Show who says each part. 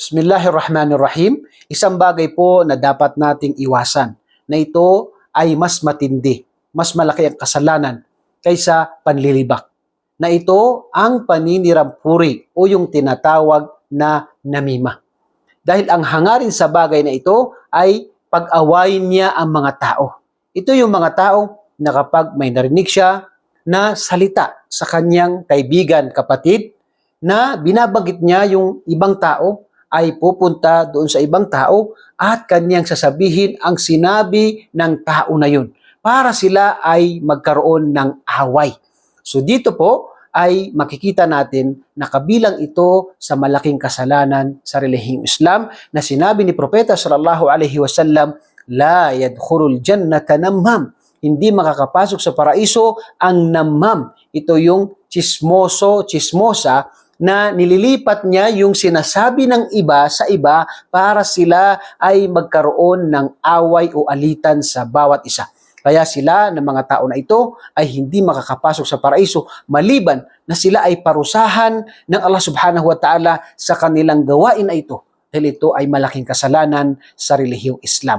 Speaker 1: Bismillahirrahmanirrahim. Isang bagay po na dapat nating iwasan na ito ay mas matindi, mas malaki ang kasalanan kaysa panlilibak. Na ito ang paninirampuri o yung tinatawag na namima. Dahil ang hangarin sa bagay na ito ay pag-awayin niya ang mga tao. Ito yung mga tao na kapag may narinig siya na salita sa kanyang kaibigan, kapatid, na binabanggit niya yung ibang tao ay pupunta doon sa ibang tao at kanyang sasabihin ang sinabi ng tao na yun para sila ay magkaroon ng away. So dito po ay makikita natin na kabilang ito sa malaking kasalanan sa relihiyong Islam na sinabi ni Propeta sallallahu alaihi wasallam la yadkhulul jannata namam hindi makakapasok sa paraiso ang namam ito yung chismoso chismosa na nililipat niya yung sinasabi ng iba sa iba para sila ay magkaroon ng away o alitan sa bawat isa. Kaya sila ng mga tao na ito ay hindi makakapasok sa paraiso maliban na sila ay parusahan ng Allah subhanahu wa ta'ala sa kanilang gawain na ito. Dahil ito ay malaking kasalanan sa relihiyong Islam.